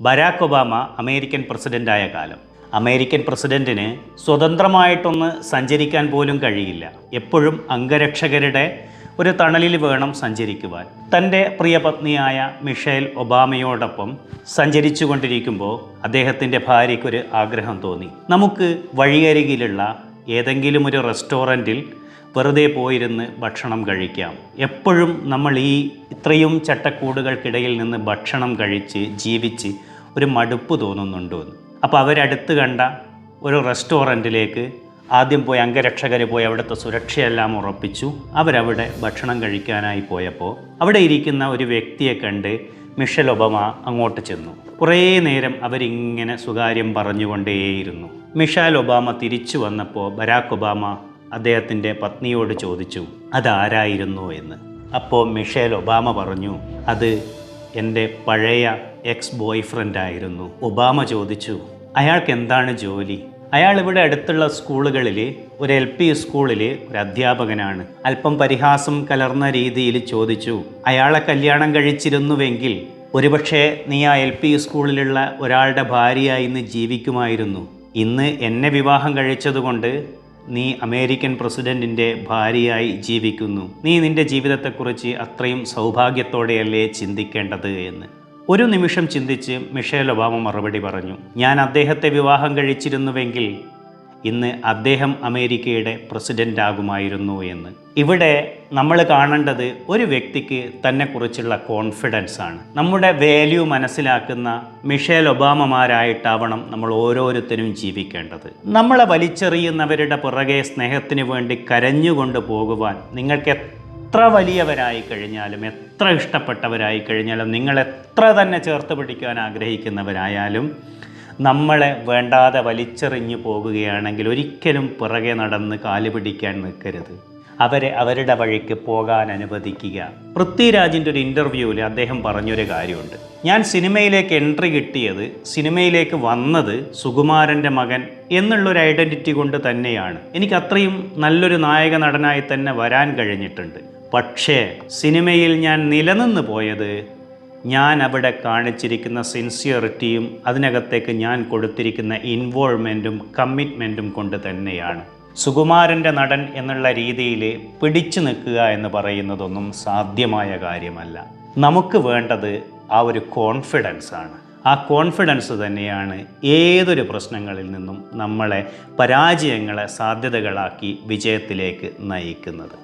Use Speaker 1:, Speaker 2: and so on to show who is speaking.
Speaker 1: Barack Obama American പ്രസിഡന്റായ കാലം. American പ്രസിഡന്റിന് സ്വതന്ത്രമായിട്ടൊന്ന് സഞ്ചരിക്കാൻ പോലും കഴിയില്ല. എപ്പോഴും അംഗരക്ഷകരുടെ ഒരു തണലിൽ വേണം സഞ്ചരിക്കുവാൻ. തന്റെ പ്രിയപത്നിയായ മിഷേൽ ഒബാമയോടൊപ്പം സഞ്ചരിച്ചു കൊണ്ടിരിക്കുമ്പോൾ അദ്ദേഹത്തിന്റെ ഭാര്യയ്ക്കൊരു ആഗ്രഹം തോന്നി. നമുക്ക് വഴിയരികിലുള്ള ഏതെങ്കിലും ഒരു റെസ്റ്റോറന്റിൽ വെറുതെ പോയിരുന്ന് ഭക്ഷണം കഴിക്കാം. എപ്പോഴും നമ്മൾ ഈ ഇത്രയും ചട്ടക്കൂടുകൾക്കിടയിൽ നിന്ന് ഭക്ഷണം കഴിച്ച് ജീവിച്ച് ഒരു മടുപ്പ് തോന്നുന്നുണ്ടോ എന്ന്. അപ്പോൾ അവരടുത്ത് കണ്ട ഒരു റെസ്റ്റോറന്റിലേക്ക് ആദ്യം പോയി അംഗരക്ഷകർ പോയി അവിടുത്തെ സുരക്ഷയെല്ലാം ഉറപ്പിച്ചു. അവരവിടെ ഭക്ഷണം കഴിക്കാനായി പോയപ്പോൾ അവിടെ ഇരിക്കുന്ന ഒരു വ്യക്തിയെ കണ്ട് മിഷൽ ഒബമ അങ്ങോട്ട് ചെന്നു. കുറേ നേരം അവരിങ്ങനെ സുകാര്യം പറഞ്ഞുകൊണ്ടേയിരുന്നു. മിഷാൽ ഒബാമ തിരിച്ചു വന്നപ്പോൾ ബരാക്ക് ഒബാമ അദ്ദേഹത്തിന്റെ പത്നിയോട് ചോദിച്ചു അതാരായിരുന്നു? എന്ന്. അപ്പോൾ മിഷേൽ ഒബാമ പറഞ്ഞു അത് എന്റെ പഴയ എക്സ് ബോയ് ഫ്രണ്ടായിരുന്നു ഒബാമ ചോദിച്ചു അയാൾക്ക് എന്താണ് ജോലി? അയാൾ ഇവിടെ അടുത്തുള്ള സ്കൂളുകളിൽ ഒരു എൽ പി സ്കൂളിൽ ഒരു അധ്യാപകനാണ്. അല്പം പരിഹാസം കലർന്ന രീതിയിൽ ചോദിച്ചു അയാളെ കല്യാണം കഴിച്ചിരുന്നുവെങ്കിൽ ഒരുപക്ഷെ നീ ആ എൽ പി സ്കൂളിലുള്ള ഒരാളുടെ ഭാര്യയായി ഇന്ന് ജീവിക്കുമായിരുന്നു. ഇന്ന് എന്നെ വിവാഹം കഴിച്ചതുകൊണ്ട് നീ അമേരിക്കൻ പ്രസിഡന്റിന്റെ ഭാര്യയായി ജീവിക്കുന്നു. നീ നിന്റെ ജീവിതത്തെക്കുറിച്ച് അത്രയും സൗഭാഗ്യത്തോടെയല്ലേ ചിന്തിക്കേണ്ടത്? എന്ന്. ഒരു നിമിഷം ചിന്തിച്ച് മിഷേൽ ഒബാമ മറുപടി പറഞ്ഞു ഞാൻ അദ്ദേഹത്തെ വിവാഹം കഴിച്ചിരുന്നുവെങ്കിൽ ഇന്ന് അദ്ദേഹം അമേരിക്കയുടെ പ്രസിഡന്റ് ആകുമായിരുന്നു എന്ന്. ഇവിടെ നമ്മൾ കാണേണ്ടത് ഒരു വ്യക്തിക്ക് തന്നെക്കുറിച്ചുള്ള കോൺഫിഡൻസ് ആണ്. നമ്മുടെ വാല്യൂ മനസ്സിലാക്കുന്ന മിഷേൽ ഒബാമമാരായിട്ടാവണം നമ്മൾ ഓരോരുത്തരും ജീവിക്കേണ്ടത്. നമ്മളെ വലിച്ചെറിയുന്നവരുടെ പുറകെ സ്നേഹത്തിന് വേണ്ടി കരഞ്ഞുകൊണ്ട് പോകുവാൻ നിങ്ങൾക്ക് എത്ര വലിയവരായി കഴിഞ്ഞാലും എത്ര ഇഷ്ടപ്പെട്ടവരായി കഴിഞ്ഞാലും നിങ്ങൾ എത്ര തന്നെ ചേർത്ത് പിടിക്കാൻ ആഗ്രഹിക്കുന്നവരായാലും നമ്മളെ വേണ്ടാതെ വലിച്ചെറിഞ്ഞു പോകുകയാണെങ്കിൽ ഒരിക്കലും പിറകെ നടന്ന് കാൽ പിടിക്കാൻ നിൽക്കരുത്. അവരെ അവരുടെ വഴിക്ക് പോകാൻ അനുവദിക്കുക. പൃഥ്വിരാജിന്റെ ഒരു ഇന്റർവ്യൂവിൽ അദ്ദേഹം പറഞ്ഞൊരു കാര്യമുണ്ട്. ഞാൻ സിനിമയിലേക്ക് എൻട്രി കിട്ടിയത് സിനിമയിലേക്ക് വന്നത് സുകുമാരന്റെ മകൻ എന്നുള്ളൊരു ഐഡന്റിറ്റി കൊണ്ട് തന്നെയാണ്. എനിക്ക് അത്രയും നല്ലൊരു നായക നടനായി തന്നെ വരാൻ കഴിഞ്ഞിട്ടുണ്ട്. പക്ഷേ സിനിമയിൽ ഞാൻ നിലനിന്ന് പോയത് ഞാൻ അവിടെ കാണിച്ചിരിക്കുന്ന സിൻസിയറിറ്റിയും അതിനകത്തേക്ക് ഞാൻ കൊടുത്തിരിക്കുന്ന ഇൻവോൾവ്മെന്റും കമ്മിറ്റ്മെന്റും കൊണ്ട് തന്നെയാണ്. സുകുമാരന്റെ നടൻ എന്നുള്ള രീതിയിൽ പിടിച്ചു നിൽക്കുക എന്ന് പറയുന്നതൊന്നും സാധ്യമായ കാര്യമല്ല. നമുക്ക് വേണ്ടത് ആ ഒരു കോൺഫിഡൻസ് ആണ്. ആ കോൺഫിഡൻസ് തന്നെയാണ് ഏതൊരു പ്രശ്നങ്ങളിൽ നിന്നും നമ്മളെ പരാജയങ്ങളെ സാധ്യതകളാക്കി വിജയത്തിലേക്ക് നയിക്കുന്നത്.